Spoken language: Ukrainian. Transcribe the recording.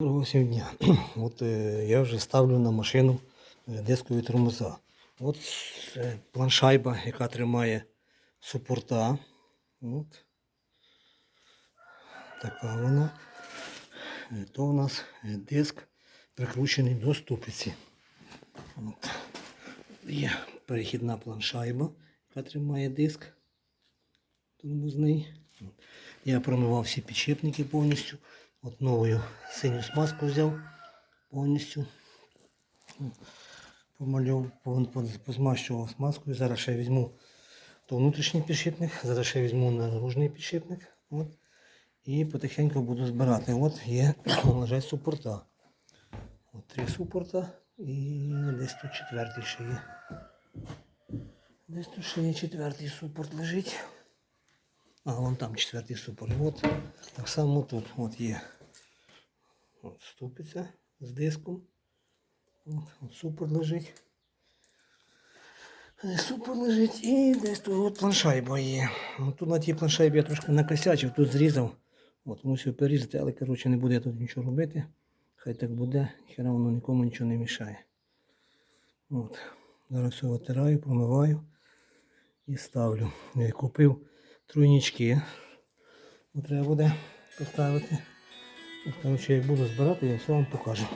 Доброго дня. От е, я вже ставлю на машину е, дискові тормоза. От е, планшайба, яка тримає супорта. От. Така вона. Е, То у нас е, диск прикручений до ступиці. От. Є перехідна планшайба, яка тримає диск тормозний. От. Я промивав всі підшипники повністю. От новою синю смазку взяв повністю. Пон- позмащував смазкою. Зараз ще візьму то внутрішній підшипник, зараз ще візьму наружний підшипник. От. І потихеньку буду збирати. От є лежать супорта. От три супорта і десь тут четвертий ще є. Десь тут ще є четвертий супорт лежить. А, вон там четвертий супор. От так само тут от є. От ступиця з диском. От, от супор лежить. Е, Супор лежить і десь тут от планшайба є. Ну, тут на тій планшайбі я трошки накосячив, тут зрізав. От, мусив перерізати, але коротше не буду я тут нічого робити. Хай так буде, хіра воно нікому нічого не мішає. От. Зараз все витираю, промиваю і ставлю. Я купив тройнички. Треба буде поставити. От, Коротше, як буду збирати, я все вам покажу.